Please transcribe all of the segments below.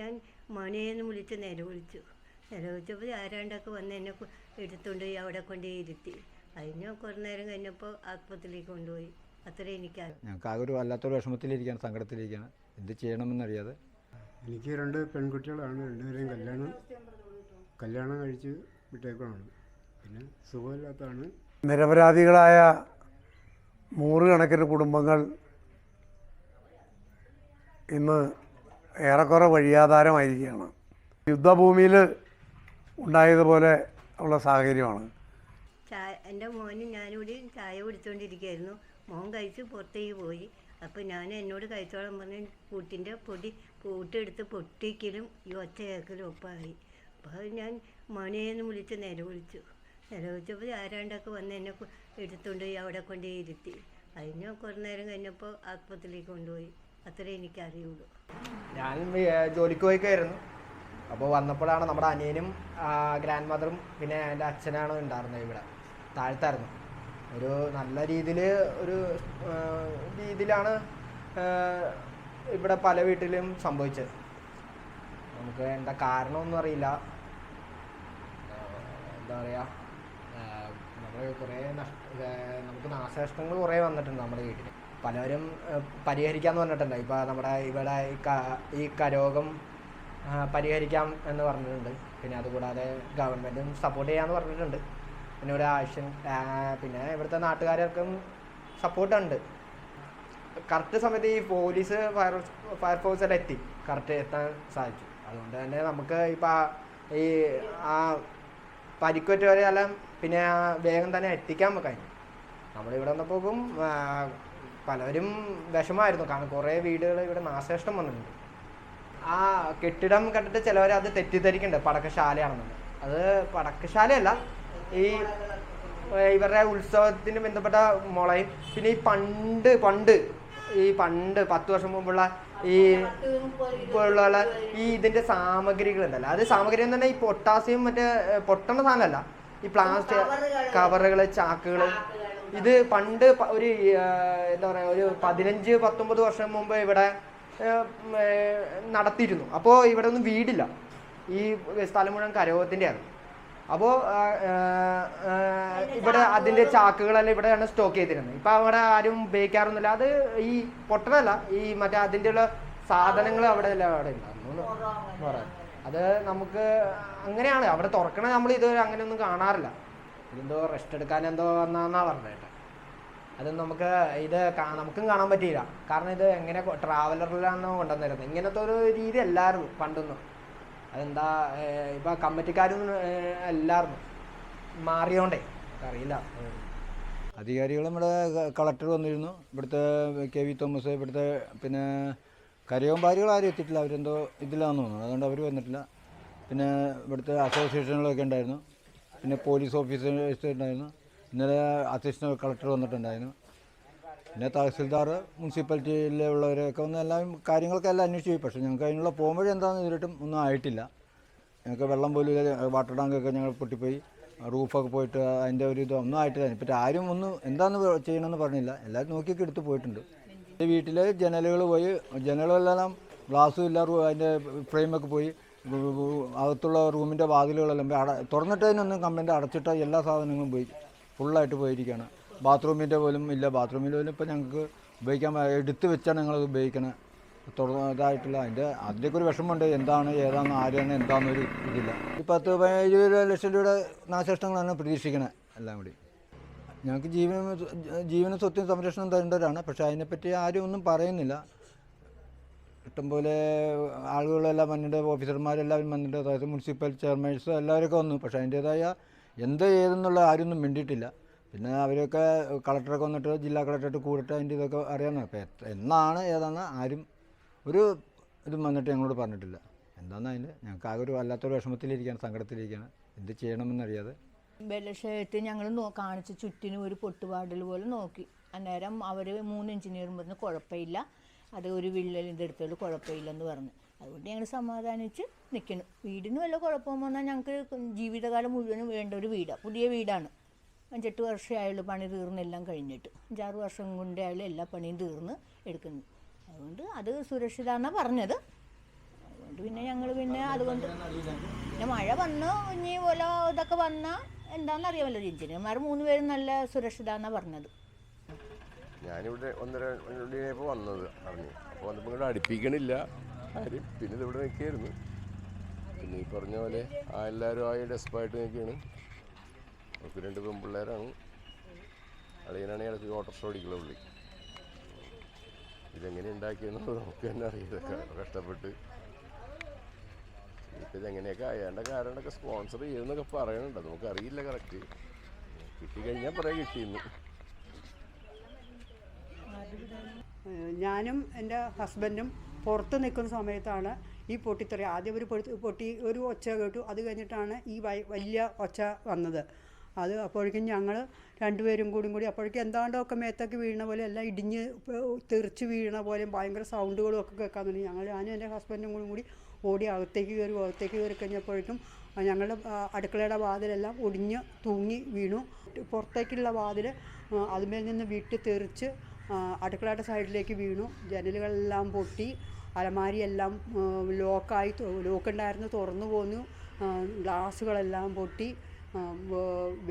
ഞാൻ മണിയെന്ന് വിളിച്ച് നിലവിളിച്ചു. നിലവിളിച്ചപ്പോൾ ആരാണ്ടൊക്കെ വന്ന് എന്നെ എടുത്തുകൊണ്ട് പോയി അവിടെ കൊണ്ട് ഇരുത്തി. അതിന് കുറേ നേരം കഴിഞ്ഞപ്പോൾ ആസ്പത്രിയിലേക്ക് കൊണ്ടുപോയി. അത്ര എനിക്ക് ഞങ്ങൾക്ക് ആ ഒരു വല്ലാത്തൊരു വിഷമത്തിലിരിക്കുകയാണ് സങ്കടത്തിലിരിക്കുകയാണ്. എന്ത് ചെയ്യണമെന്നറിയാതെ. എനിക്ക് രണ്ട് പെൺകുട്ടികളാണ് രണ്ടുപേരെയും കല്യാണം കല്യാണം കഴിച്ച് വിട്ടേക്കാണ് പിന്നെ സുഖമില്ലാത്തതാണ്. നിരപരാധികളായ നൂറുകണക്കിന് കുടുംബങ്ങൾ ഇന്ന് ഏറെക്കുറെ വഴിയാധാരമായിരിക്കുകയാണ്. യുദ്ധഭൂമിയിൽ ഉണ്ടായതുപോലെ ഉള്ള സാഹചര്യമാണ്. എന്റെ മോനും ഞാനിവിടെ ചായ കുടിച്ചുകൊണ്ടിരിക്കുകയായിരുന്നു മോൻ കഴിച്ച് പുറത്തേക്ക് പോയി. അപ്പോൾ ഞാൻ എന്നോട് കഴിച്ചോളാൻ പറഞ്ഞ് കൂട്ടിന്റെ പൊടി കൂട്ടെടുത്ത് പൊട്ടിക്കലും ഈ കേൾക്കലും ഒപ്പമായി അപ്പോൾ ഞാൻ മണിയെന്ന് വിളിച്ച് നില വിളിച്ചു നില വിളിച്ചപ്പോൾ ആരാണ്ടൊക്കെ വന്ന് എന്നെ എടുത്തുകൊണ്ട് അവിടെ കൊണ്ടുപോയി ഇരുത്തി. അതിന് കുറേ നേരം കഴിഞ്ഞപ്പോൾ ആസ്പത്രിയിലേക്ക് കൊണ്ടുപോയി. അത്രേ എനിക്കറിയുള്ളൂ. ഞാൻ ജോലിക്ക് പോയിക്കായിരുന്നു. അപ്പോൾ വന്നപ്പോഴാണ് നമ്മുടെ അനിയനും ഗ്രാൻഡ് മദറും പിന്നെ എന്റെ അച്ഛനാണ് ഉണ്ടായിരുന്നത് ഇവിടെ. താഴ്ത്തായിരുന്നു. ഒരു നല്ല രീതിയിൽ ഒരു രീതിയിലാണ് ഇവിടെ പല വീട്ടിലും സംഭവിച്ചത്. നമുക്ക് എന്താ കാരണമൊന്നും അറിയില്ല. എന്താ പറയുക നമ്മൾ കുറേ നഷ്ട നമുക്ക് നാശനഷ്ടങ്ങൾ കുറേ വന്നിട്ടുണ്ട് നമ്മുടെ വീട്ടിൽ പലരും പരിഹരിക്കാമെന്ന് പറഞ്ഞിട്ടുണ്ട്. ഇപ്പോൾ നമ്മുടെ ഇവിടെ ഈ ഈ കരോഗം പരിഹരിക്കാം എന്ന് പറഞ്ഞിട്ടുണ്ട്. പിന്നെ അതുകൂടാതെ ഗവൺമെന്റും സപ്പോർട്ട് ചെയ്യാന്ന് പറഞ്ഞിട്ടുണ്ട്. പിന്നെ ഒരു ആവശ്യം പിന്നെ ഇവിടുത്തെ നാട്ടുകാർക്കും സപ്പോർട്ടുണ്ട് കറക്റ്റ് സമയത്ത് ഈ പോലീസ് ഫയർ ഫയർഫോഴ്സ് എല്ലാം എത്തി. കറക്റ്റ് എത്താൻ സാധിച്ചു. അതുകൊണ്ട് തന്നെ നമുക്ക് ഇപ്പോൾ ഈ ആ പരിക്കുറ്റവരെല്ലാം പിന്നെ വേഗം തന്നെ എത്തിക്കാൻ കഴിഞ്ഞു. നമ്മളിവിടെ വന്നപ്പോഴും പലരും വിഷമമായിരുന്നു. കാരണം കുറേ വീടുകൾ ഇവിടെ നാശനഷ്ടം വന്നിട്ടുണ്ട്. ആ കെട്ടിടം കണ്ടിട്ട് ചിലവർ അത് തെറ്റിദ്ധരിക്കുന്നുണ്ട് പടക്കശാലയാണെന്നുണ്ട് അത് പടക്കശാലയല്ല. ഈ ഇവരുടെ ഉത്സവത്തിന് ബന്ധപ്പെട്ട മുളയും. പിന്നെ ഈ പണ്ട് പണ്ട് ഈ പണ്ട് പത്ത് വർഷം മുമ്പുള്ള ഈ ഇപ്പോഴുള്ള ഈ ഇതിന്റെ സാമഗ്രികൾ ഉണ്ടല്ലോ. അത് സാമഗ്രി എന്ന് പറഞ്ഞാൽ ഈ പൊട്ടാസ്യം മറ്റേ പൊട്ടണ സാധനമല്ല. ഈ പ്ലാസ്റ്റിക് കവറുകൾ ചാക്കുകൾ ഇത് പണ്ട് ഒരു എന്താ പറയാ ഒരു പതിനഞ്ച് പത്തൊമ്പത് വർഷം മുമ്പ് ഇവിടെ നടത്തിയിരുന്നു. അപ്പോൾ ഇവിടെ ഒന്നും വീടില്ല. ഈ സ്ഥലം മുഴുവൻ കരകത്തിന്റെ ആണ് അപ്പോൾ ഇവിടെ അതിന്റെ ചാക്കുകളെല്ലാം ഇവിടെയാണ് സ്റ്റോക്ക് ചെയ്തിരുന്നത്. ഇപ്പം അവിടെ ആരും ഉപയോഗിക്കാറൊന്നുമില്ല. അത് ഈ പൊട്ടനല്ല. ഈ മറ്റേ അതിന്റെ ഉള്ള സാധനങ്ങൾ അവിടെ എല്ലാം അവിടെ ഉണ്ടായിരുന്നു പറയാം. അത് നമുക്ക് അങ്ങനെയാണ്. അവിടെ തുറക്കണ നമ്മൾ ഇതുവരെ അങ്ങനെയൊന്നും കാണാറില്ല. ഇതെന്തോ റെസ്റ്റ് എടുക്കാൻ എന്തോ വന്നാന്നാ പറഞ്ഞത് അത് നമുക്ക് ഇത് നമുക്കും കാണാൻ പറ്റിയില്ല. കാരണം ഇത് എങ്ങനെ ട്രാവലറിലാണ് കൊണ്ടുവന്നിരുന്നത്. ഇങ്ങനത്തെ ഒരു രീതി അല്ലായിരുന്നു പണ്ടൊന്നും. അതെന്താ ഇപ്പം കമ്മിറ്റിക്കാരും എല്ലാവരും മാറിയോണ്ടേ. അറിയില്ല. അധികാരികൾ നമ്മുടെ കളക്ടർ വന്നിരുന്നു. ഇവിടുത്തെ കെ വി തോമസ് ഇവിടുത്തെ പിന്നെ കരയോമ്പാരികൾ ആരും എത്തിയിട്ടില്ല. അവരെന്തോ ഇതിലാന്ന് തോന്നുന്നു. അതുകൊണ്ട് അവർ വന്നിട്ടില്ല. പിന്നെ ഇവിടുത്തെ അസോസിയേഷനുകളൊക്കെ ഉണ്ടായിരുന്നു. പിന്നെ പോലീസ് ഓഫീസേഴ്സ് ഉണ്ടായിരുന്നു ഇന്നലെ അസിസ്റ്റന്റ് കളക്ടർ വന്നിട്ടുണ്ടായിരുന്നു. പിന്നെ തഹസിൽദാർ മുനിസിപ്പാലിറ്റിയിലുള്ളവരൊക്കെ ഒന്ന് എല്ലാം കാര്യങ്ങളൊക്കെ എല്ലാം അന്വേഷിച്ചു പക്ഷേ ഞങ്ങൾക്ക് അതിനുള്ള പോകുമ്പോൾ എന്താണെന്ന് ഇതിലിട്ടും ഒന്നും ആയിട്ടില്ല. ഞങ്ങൾക്ക് വെള്ളം പോലും വാട്ടർ ടാങ്കൊക്കെ ഞങ്ങൾ പൊട്ടിപ്പോയി. റൂഫൊക്കെ പോയിട്ട് അതിന്റെ ഒരു ഇത് ഒന്നും ആയിട്ടില്ല. ഇപ്പം ആരും ഒന്നും എന്താന്ന് ചെയ്യണമെന്ന് പറഞ്ഞില്ല. എല്ലാവരും നോക്കിയൊക്കെ എടുത്ത് പോയിട്ടുണ്ട്. വീട്ടിൽ വീട്ടിലെ ജനലുകൾ പോയി. ജനലുകളെല്ലാം ഗ്ലാസ്സും ഇല്ല അതിന്റെ ഫ്രെയിമൊക്കെ പോയി. അകത്തുള്ള റൂമിന്റെ വാതിലുകളെല്ലാം അട തുറന്നിട്ടതിനൊന്നും കമ്പനി അടച്ചിട്ട എല്ലാ സാധനങ്ങളും പോയി ഫുള്ളായിട്ട് പോയിരിക്കുകയാണ് ബാത്റൂമിന്റെ പോലും ഇല്ല. ബാത്റൂമിന്റെ പോലും ഇപ്പം ഞങ്ങൾക്ക് ഉപയോഗിക്കാൻ എടുത്തു വെച്ചാണ് ഞങ്ങൾ ഉപയോഗിക്കണത് തുറന്ന ഇതായിട്ടില്ല അതിന്റെ അതിന്റെയൊക്കെ ഒരു വിഷമമുണ്ട്. എന്താണ് ഏതാണ് ആരാണ് എന്താണെന്നൊരു ഇതില്ല. ഈ പത്ത് പതിനേഴ് ലക്ഷം രൂപയുടെ നാശനഷ്ടങ്ങളാണ് പ്രതീക്ഷിക്കുന്നത് എല്ലാം കൂടി. ഞങ്ങൾക്ക് ജീവനും ജീവനും സ്വത്തും സംരക്ഷണം തരേണ്ടവരാണ്. പക്ഷേ അതിനെപ്പറ്റി ആരും ഒന്നും പറയുന്നില്ല. ഇഷ്ടംപോലെ ആളുകളെല്ലാം വന്നിട്ട് ഓഫീസർമാരെല്ലാവരും വന്നിട്ട് അതായത് മുനിസിപ്പൽ ചെയർമാൻസ് എല്ലാവരൊക്കെ വന്നു. പക്ഷേ അതിന്റേതായ എന്ത് ഏതെന്നുള്ള ആരൊന്നും മിണ്ടിയിട്ടില്ല. പിന്നെ അവരൊക്കെ കളക്ടറൊക്കെ വന്നിട്ട് ജില്ലാ കളക്ടറായിട്ട് കൂടിയിട്ട് അതിന്റെ ഇതൊക്കെ അറിയാമെന്ന് അപ്പോൾ എന്നാണ് ഏതാണ് ആരും ഒരു ഇതും വന്നിട്ട് ഞങ്ങളോട് പറഞ്ഞിട്ടില്ല. എന്താണെന്ന് അതിന്? ഞങ്ങൾക്ക് ആകെ ഒരു വല്ലാത്തൊരു വിഷമത്തിലിരിക്കുകയാണ് സങ്കടത്തിലിരിക്കുകയാണ്. എന്ത് ചെയ്യണമെന്നറിയാതെ. ബലക്ഷയത്ത് ഞങ്ങൾ കാണിച്ച് ചുറ്റിനും ഒരു പൊട്ടുപാടൽ പോലെ നോക്കി. അന്നേരം അവർ മൂന്ന് എഞ്ചിനീയറും പറഞ്ഞ് കുഴപ്പമില്ല. അത് ഒരു വിള്ളൽ ഇതെടുത്തോളൂ കുഴപ്പമില്ലെന്ന് പറഞ്ഞു. അതുകൊണ്ട് ഞങ്ങൾ സമാധാനിച്ച് നിൽക്കണം വീടിന് വല്ല കുഴപ്പം വന്നാൽ ഞങ്ങൾക്ക് ജീവിതകാലം മുഴുവനും വേണ്ട ഒരു വീടാണ് പുതിയ വീടാണ്. അഞ്ചെട്ട് വർഷമായുള്ളൂ പണി തീർന്നെല്ലാം കഴിഞ്ഞിട്ട്. അഞ്ചാറ് വർഷം കൊണ്ട് ആയാലും എല്ലാ പണിയും തീർന്ന് എടുക്കുന്നു. അതുകൊണ്ട് അത് സുരക്ഷിതാന്നാണ് പറഞ്ഞത്. അതുകൊണ്ട് പിന്നെ ഞങ്ങൾ പിന്നെ അതുകൊണ്ട് പിന്നെ മഴ വന്നു ഇനി പോലെ ഇതൊക്കെ വന്നാൽ എന്താണെന്നറിയാമല്ലോ എഞ്ചിനീയർമാർ മൂന്ന് പേരും നല്ല സുരക്ഷിതാന്നാണ് പറഞ്ഞത്. ഞാനിവിടെ ഒന്നര മണിയായപ്പോൾ വന്നത് അറിഞ്ഞു. അപ്പോൾ വന്നപ്പോൾ ഇവിടെ അടുപ്പിക്കണില്ല. ആരും? പിന്നെ ഇതിവിടെ നിൽക്കുകയായിരുന്നു പിന്നെ ഈ പറഞ്ഞ പോലെ ആ എല്ലാവരും ആയി ഡെസ്പായിട്ട് നിൽക്കുകയാണ് അവർക്ക് രണ്ട് പെൺപിള്ളേരാണ്. അളിയനാണെങ്കിൽ ഇടയ്ക്ക് ഓട്ടോറിക്ഷ ഓടിക്കുള്ള പുള്ളി. ഇതെങ്ങനെ ഉണ്ടാക്കിയെന്നുള്ളത് നമുക്ക് തന്നെ അറിയാം കഷ്ടപ്പെട്ട്. ഇപ്പം ഇതെങ്ങനെയൊക്കെ അയാളുടെ കാരണമൊക്കെ സ്പോൺസർ ചെയ്യുന്നൊക്കെ പറയണുണ്ട്. നമുക്കറിയില്ല കറക്റ്റ് കിട്ടിക്കഴിഞ്ഞാൽ പറയാം കിട്ടിയെന്ന്. ഏഹ് ഞാനും എന്റെ ഹസ്ബൻഡും പുറത്ത് നിൽക്കുന്ന സമയത്താണ് ഈ പൊട്ടിത്തെറി. ആദ്യം ഒരു പൊട്ടി പൊട്ടി ഒരു ഒച്ച കേട്ടു. അത് കഴിഞ്ഞിട്ടാണ് ഈ വലിയ ഒച്ച വന്നത്. അത് അപ്പോഴേക്കും ഞങ്ങൾ രണ്ടുപേരും കൂടി കൂടി അപ്പോഴേക്കും എന്താണ്ടൊക്കെ മേത്തൊക്കെ വീഴുന്ന പോലെ എല്ലാം ഇടിഞ്ഞ് തെറിച്ച് വീഴുന്ന പോലെയും ഭയങ്കര സൗണ്ടുകളും ഒക്കെ കേൾക്കാൻ തുടങ്ങി. ഞങ്ങൾ ഞാനും എന്റെ ഹസ്ബൻഡും കൂടി കൂടി ഓടി അകത്തേക്ക് കയറി അകത്തേക്ക് കയറി കഴിഞ്ഞപ്പോഴേക്കും ഞങ്ങളുടെ അടുക്കളയുടെ വാതിലെല്ലാം ഒടിഞ്ഞ് തൂങ്ങി വീണു. പുറത്തേക്കുള്ള വാതിൽ അതുമേൽ നിന്ന് വിട്ട് തെറിച്ച് അടുക്കളയുടെ സൈഡിലേക്ക് വീണു. ജനലുകളെല്ലാം പൊട്ടി. അലമാരിയെല്ലാം ലോക്കായി ലോക്കുണ്ടായിരുന്നു തുറന്നു പോന്നു. ഗ്ലാസ്സുകളെല്ലാം പൊട്ടി.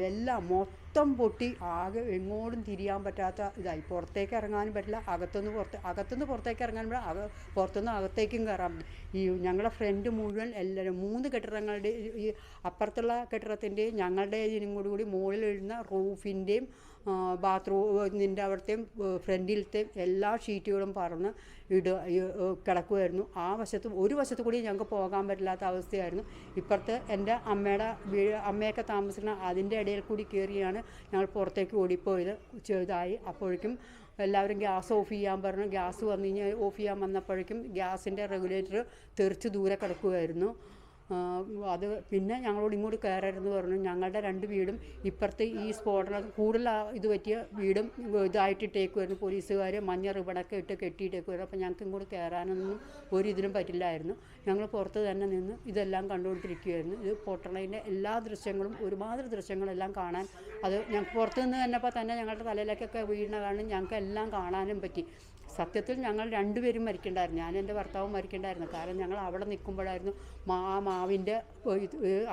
എല്ലാം മൊത്തം പൊട്ടി. ആകെ എങ്ങോട്ടും തിരിയാൻ പറ്റാത്ത ഇതായി. പുറത്തേക്ക് ഇറങ്ങാനും പറ്റില്ല. അകത്തുനിന്ന് പുറത്ത് അകത്തുനിന്ന് പുറത്തേക്ക് ഇറങ്ങാൻ പറ്റില്ല. അക പുറത്തുനിന്ന് അകത്തേക്കും കയറാൻ ഈ ഞങ്ങളുടെ ഫ്രണ്ട് മുഴുവൻ എല്ലാവരും മൂന്ന് കെട്ടിടങ്ങളുടെ ഈ- അപ്പുറത്തുള്ള കെട്ടിടത്തിന്റെയും ഞങ്ങളുടെ ഇതിനും കൂടി കൂടി മുകളിൽ എഴുന്ന റൂഫിന്റെയും ബാത്റൂമിന്റെ അവിടുത്തെയും ഫ്രണ്ടിലത്തെയും എല്ലാ ഷീറ്റുകളും പറന്ന് ഇട കിടക്കുമായിരുന്നു ആ വശത്ത് ഒരു വശത്ത് കൂടി ഞങ്ങൾക്ക് പോകാൻ പറ്റില്ലാത്ത അവസ്ഥയായിരുന്നു. ഇപ്പുറത്ത് എന്റെ അമ്മയുടെ അമ്മയൊക്കെ താമസിക്കുന്ന അതിന്റെ ഇടയിൽ കൂടി കയറിയാണ് ഞങ്ങൾ പുറത്തേക്ക് ഓടിപ്പോയത് ചെറുതായി. അപ്പോഴേക്കും എല്ലാവരും ഗ്യാസ് ഓഫ് ചെയ്യാൻ പറഞ്ഞു. ഗ്യാസ് വന്നു കഴിഞ്ഞാൽ ഓഫ് ചെയ്യാൻ വന്നപ്പോഴേക്കും ഗ്യാസിന്റെ റെഗുലേറ്റർ തെറിച്ച് ദൂരെ കിടക്കുമായിരുന്നു അത് പിന്നെ ഞങ്ങളോട് ഇങ്ങോട്ട് കയറരുതെന്ന് പറഞ്ഞു. ഞങ്ങളുടെ രണ്ട് വീടും ഇപ്പുറത്തെ ഈ സ്ഫോടനം കൂടുതൽ ഇത് പറ്റിയ വീടും ഇതായിട്ടിട്ടേക്കുമായിരുന്നു പോലീസുകാർ മഞ്ഞ റിബണൊക്കെ ഇട്ട് കെട്ടിയിട്ടേക്കുമായിരുന്നു അപ്പോൾ ഞങ്ങൾക്ക് ഇങ്ങോട്ട് കയറാനൊന്നും ഒരു ഇതിനും പറ്റില്ലായിരുന്നു. ഞങ്ങൾ പുറത്ത് തന്നെ നിന്ന് ഇതെല്ലാം കണ്ടുകൊണ്ടിരിക്കുകയായിരുന്നു ഇത് പൊട്ടണതിന്റെ എല്ലാ ദൃശ്യങ്ങളും ഒരുമാതിരി ദൃശ്യങ്ങളെല്ലാം കാണാൻ അത് ഞങ്ങൾക്ക് പുറത്ത് നിന്ന് തന്നെപ്പോൾ തന്നെ ഞങ്ങളുടെ തലയിലേക്കൊക്കെ വീണ കാരണം ഞങ്ങൾക്ക് എല്ലാം കാണാനും പറ്റി. സത്യത്തിൽ ഞങ്ങൾ രണ്ടുപേരും മരിക്കണ്ടായിരുന്നു. ഞാൻ എന്റെ ഭർത്താവും മരിക്കണ്ടായിരുന്നു. കാരണം ഞങ്ങൾ അവിടെ നിൽക്കുമ്പോഴായിരുന്നു മാ മാവിന്റെ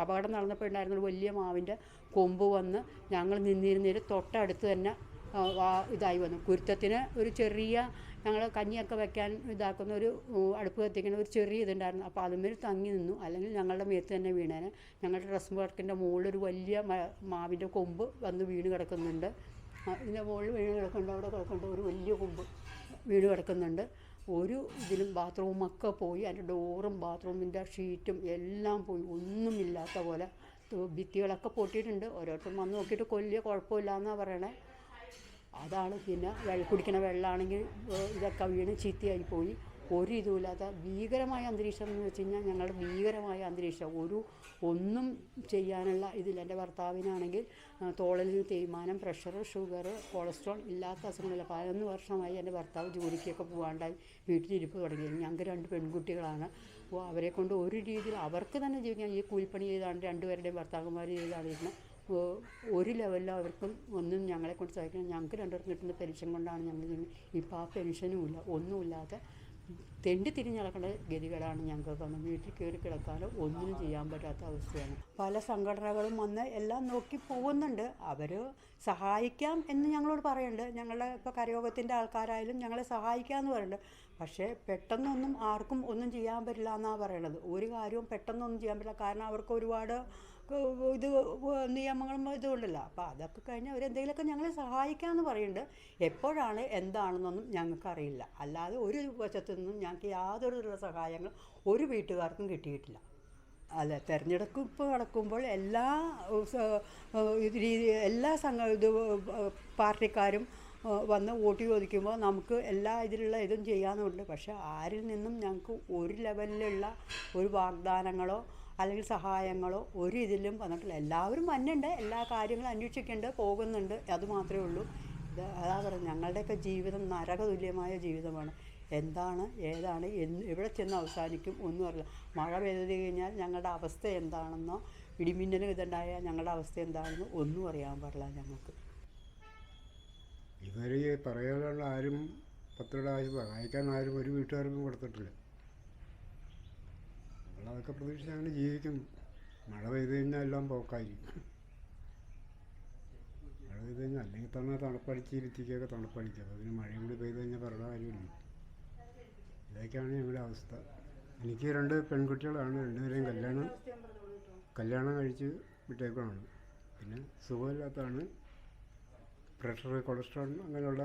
അപകടം നടന്നപ്പോഴുണ്ടായിരുന്ന ഒരു വലിയ മാവിന്റെ കൊമ്പ് വന്ന് ഞങ്ങൾ നിന്നിരുന്നതിന് തൊട്ടടുത്ത് തന്നെ ഇതായി വന്നു. കുരുത്തത്തിന് ഒരു ചെറിയ ഞങ്ങൾ കഞ്ഞിയൊക്കെ വെക്കാൻ ഇതാക്കുന്ന ഒരു അടുപ്പ് കത്തിക്കുന്ന ഒരു ചെറിയ ഇതുണ്ടായിരുന്നു. അപ്പോൾ അതുമേൽ തങ്ങി നിന്നു. അല്ലെങ്കിൽ ഞങ്ങളുടെ മേത്ത് തന്നെ വീണേനെ. ഞങ്ങളുടെ ഡ്രസ് വർക്കിന്റെ മുകളിൽ ഒരു വലിയ മാവിന്റെ കൊമ്പ് വന്ന് വീണ് കിടക്കുന്നുണ്ട്. ഇതിന്റെ മുകളിൽ വീണ് കിടക്കുന്നുണ്ട്. അവിടെ കിടക്കുന്നുണ്ട് ഒരു വലിയ കൊമ്പ്. വീട് കിടക്കുന്നുണ്ട്. ഒരു ഇതിലും ബാത്റൂമൊക്കെ പോയി അതിന്റെ ഡോറും ബാത്റൂമിന്റെ ഷീറ്റും എല്ലാം പോയി. ഒന്നുമില്ലാത്ത പോലെ ഭിത്തികളൊക്കെ പൊട്ടിയിട്ടുണ്ട്. ഓരോരുത്തരും വന്ന് നോക്കിയിട്ട് കൊല്ലിയ കുഴപ്പമില്ല എന്നാണ് പറയണേ. അതാണ് പിന്നെ വെള്ള കുടിക്കണ വെള്ളമാണെങ്കിൽ ഇതൊക്കെ വീണ് ചീത്തയായി പോയി. ഒരു ഇതുമില്ലാത്ത ഭീകരമായ അന്തരീക്ഷം എന്ന് വെച്ച് കഴിഞ്ഞാൽ ഞങ്ങളുടെ ഭീകരമായ അന്തരീക്ഷം. ഒരു ഒന്നും ചെയ്യാനുള്ള ഇതില്ല എന്റെ ഭർത്താവിനാണെങ്കിൽ തോളലിന് തേയ്മാനം പ്രഷർ ഷുഗർ കൊളസ്ട്രോൾ ഇല്ലാത്ത അസുഖങ്ങളില്ല. പതിനൊന്ന് വർഷമായി എന്റെ ഭർത്താവ് ജോലിക്കൊക്കെ പോകാണ്ടായി വീട്ടിലിരിപ്പ് തുടങ്ങി ഞങ്ങൾക്ക് രണ്ട് പെൺകുട്ടികളാണ്. അപ്പോൾ അവരെ കൊണ്ട് ഒരു രീതിയിൽ അവർക്ക് തന്നെ ജീവിക്കാൻ ഈ കൂലിപ്പണി ചെയ്താണ് രണ്ടുപേരുടെയും ഭർത്താക്കന്മാർ ചെയ്താണിരുന്നത്. ഒരു ലെവലിലും അവർക്കും ഒന്നും ഞങ്ങളെ കൊണ്ട് സഹായിക്കണം ഞങ്ങൾക്ക് രണ്ടുപേർക്കും കിട്ടുന്ന പെൻഷൻ കൊണ്ടാണ് ഞങ്ങൾ. ഇപ്പോൾ ആ പെൻഷനും ഇല്ല ഒന്നുമില്ലാതെ തെണ്ടി തിരിഞ്ഞ് നടക്കേണ്ട ഗതികളാണ് ഞങ്ങൾക്ക് വന്നത്. വീട്ടിൽ കയറി കിടക്കാനോ ഒന്നിനും ചെയ്യാൻ പറ്റാത്ത അവസ്ഥയാണ്. പല സംഘടനകളും വന്ന് എല്ലാം നോക്കി പോകുന്നുണ്ട്. അവർ സഹായിക്കാം എന്ന് ഞങ്ങളോട് പറയുന്നുണ്ട്. ഞങ്ങളുടെ ഇപ്പോൾ കരയോഗത്തിന്റെ ആൾക്കാരായാലും ഞങ്ങളെ സഹായിക്കാമെന്ന് പറയുന്നുണ്ട്. പക്ഷേ പെട്ടെന്നൊന്നും ആർക്കും ഒന്നും ചെയ്യാൻ പറ്റില്ല എന്നാണ് പറയണത്. ഒരു കാര്യവും പെട്ടെന്നൊന്നും ചെയ്യാൻ പറ്റില്ല. കാരണം അവർക്ക് ഒരുപാട് ഇത് നിയമങ്ങളും ഇതുകൊണ്ടല്ലോ അപ്പോൾ അതൊക്കെ കഴിഞ്ഞ് അവരെന്തെങ്കിലുമൊക്കെ ഞങ്ങളെ സഹായിക്കാമെന്ന് പറയുന്നുണ്ട് എപ്പോഴാണ് എന്താണെന്നൊന്നും ഞങ്ങൾക്കറിയില്ല. അല്ലാതെ ഒരു വശത്തു നിന്നും ഞങ്ങൾക്ക് യാതൊരു സഹായങ്ങൾ ഒരു വീട്ടുകാർക്കും കിട്ടിയിട്ടില്ല. അല്ല തെരഞ്ഞെടുപ്പ് നടക്കുമ്പോൾ എല്ലാ രീതി എല്ലാ സംഘ ഇത് പാർട്ടിക്കാരും വന്ന് വോട്ട് ചോദിക്കുമ്പോൾ നമുക്ക് എല്ലാ ഇതിലുള്ള ഇതും ചെയ്യാമെന്നുണ്ട് പക്ഷേ ആരിൽ നിന്നും ഞങ്ങൾക്ക് ഒരു ലെവലിലുള്ള ഒരു വാഗ്ദാനങ്ങളോ അല്ലെങ്കിൽ സഹായങ്ങളോ ഒരു ഇതിലും വന്നിട്ടില്ല. എല്ലാവരും വന്നുണ്ട്. എല്ലാ കാര്യങ്ങളും അന്വേഷിക്കുന്നുണ്ട് പോകുന്നുണ്ട്. അത് മാത്രമേ ഉള്ളൂ. ഇത് അതാ പറയുന്നത് ഞങ്ങളുടെയൊക്കെ ജീവിതം നരകതുല്യമായ ജീവിതമാണ്. എന്താണ് ഏതാണ് എന്ന് എവിടെ ചെന്ന് അവസാനിക്കും ഒന്നും അറിയില്ല. മഴ പെയ്തു കഴിഞ്ഞാൽ ഞങ്ങളുടെ അവസ്ഥ എന്താണെന്നോ ഇടിമിന്നലും ഇതുണ്ടായാൽ ഞങ്ങളുടെ അവസ്ഥ എന്താണെന്നോ ഒന്നും അറിയാൻ പാടില്ല ഞങ്ങൾക്ക്. ഇതുവരെ പറയാനുള്ള ആരും പത്രം ആരും സഹായിക്കാൻ ആരും ഒരു വീട്ടുകാർക്കും കൊടുത്തിട്ടില്ല. നമ്മളത് അതൊക്കെ പ്രതീക്ഷിച്ച് അങ്ങനെ ജീവിക്കുന്നു. മഴ പെയ്ത് കഴിഞ്ഞാൽ എല്ലാം പോക്കായിരിക്കും. മഴ പെയ്ത് കഴിഞ്ഞാൽ അല്ലെങ്കിൽ തന്നെ തണുപ്പടിച്ച് ഇരുത്തിക്കൊക്കെ തണുപ്പടിക്കും. അപ്പോൾ പിന്നെ മഴയും കൂടി പെയ്ത് കഴിഞ്ഞാൽ പറഞ്ഞ കാര്യമില്ല. ഇതൊക്കെയാണ് ഞങ്ങളുടെ അവസ്ഥ. എനിക്ക് രണ്ട് പെൺകുട്ടികളാണ്. രണ്ടുപേരെയും കല്യാണം കല്യാണം കഴിച്ച് വിട്ടേക്കുവാണ്. പിന്നെ സുഖമില്ലാത്തതാണ്. പ്രഷർ കൊളസ്ട്രോൾ അങ്ങനെയുള്ള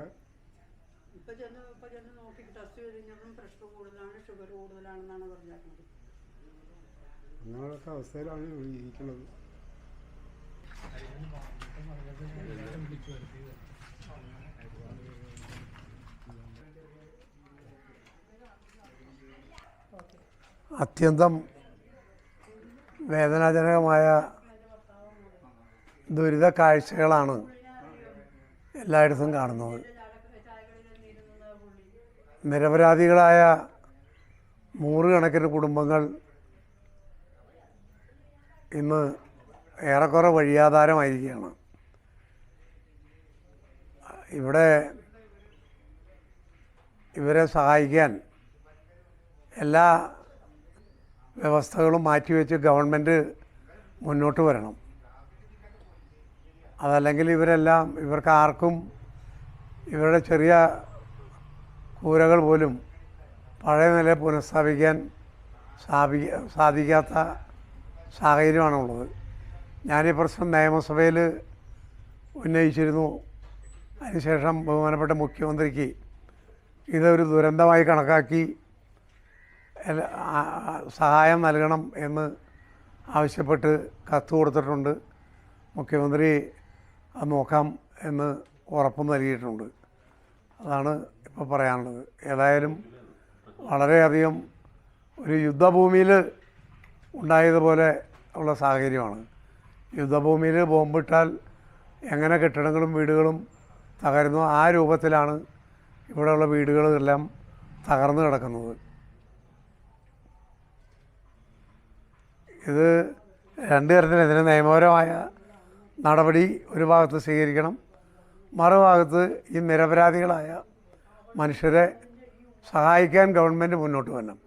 ഇപ്പൊ ചെന്ന് ഇപ്പൊ ചെന്ന് നോക്കി ടെസ്റ്റ് ചെയ്ത് കഴിഞ്ഞപ്പം പ്രഷർ കൂടുതലാണ് ഷുഗർ കൂടുതലാണെന്നാണ് പറഞ്ഞേക്കുന്നത്. അങ്ങനെയുള്ളൊക്കെ അവസ്ഥയിലാണ് ഇരിക്കുന്നത് അത്യന്തം വേദനാജനകമായ ദുരിത കാഴ്ചകളാണ് എല്ലായിടത്തും കാണുന്നത്. നിരപരാധികളായ നൂറുകണക്കിന് കുടുംബങ്ങൾ ഇന്ന് ഏറെക്കുറെ വഴിയാധാരമായിരിക്കുകയാണ്. ഇവിടെ ഇവരെ സഹായിക്കാൻ എല്ലാ വ്യവസ്ഥകളും മാറ്റിവെച്ച് ഗവൺമെന്റ് മുന്നോട്ട് വരണം. അതല്ലെങ്കിൽ ഇവരെല്ലാം ഇവർക്ക് ആർക്കും ഇവരുടെ ചെറിയ കൂരകൾ പോലും പഴയ നില പുനഃസ്ഥാപിക്കാൻ സ്ഥാപി സാധിക്കാത്ത സാഹചര്യമാണുള്ളത്. ഞാൻ ഈ പ്രശ്നം നിയമസഭയിൽ ഉന്നയിച്ചിരുന്നു. അതിനുശേഷം ബഹുമാനപ്പെട്ട മുഖ്യമന്ത്രിക്ക് ഇതൊരു ദുരന്തമായി കണക്കാക്കി സഹായം നൽകണം എന്ന് ആവശ്യപ്പെട്ട് കത്ത് കൊടുത്തിട്ടുണ്ട്. മുഖ്യമന്ത്രി അത് നോക്കാം എന്ന് ഉറപ്പ് നൽകിയിട്ടുണ്ട്. അതാണ് ഇപ്പോൾ പറയാനുള്ളത്. ഏതായാലും വളരെയധികം ഒരു യുദ്ധഭൂമിയിൽ ഉണ്ടായതുപോലെ ഉള്ള സാഹചര്യമാണ്. യുദ്ധഭൂമിയിൽ ബോംബിട്ടാൽ എങ്ങനെ കെട്ടിടങ്ങളും വീടുകളും തകരുന്നു? ആ രൂപത്തിലാണ് ഇവിടെയുള്ള വീടുകളെല്ലാം തകർന്നു കിടക്കുന്നത്. ഇത് രണ്ട് തരത്തിൽ നിയമപരമായ നടപടി ഒരു ഭാഗത്ത് സ്വീകരിക്കണം. മറുഭാഗത്ത് ഈ നിരപരാധികളായ മനുഷ്യരെ സഹായിക്കാൻ ഗവൺമെന്റ് മുന്നോട്ട് വരണം.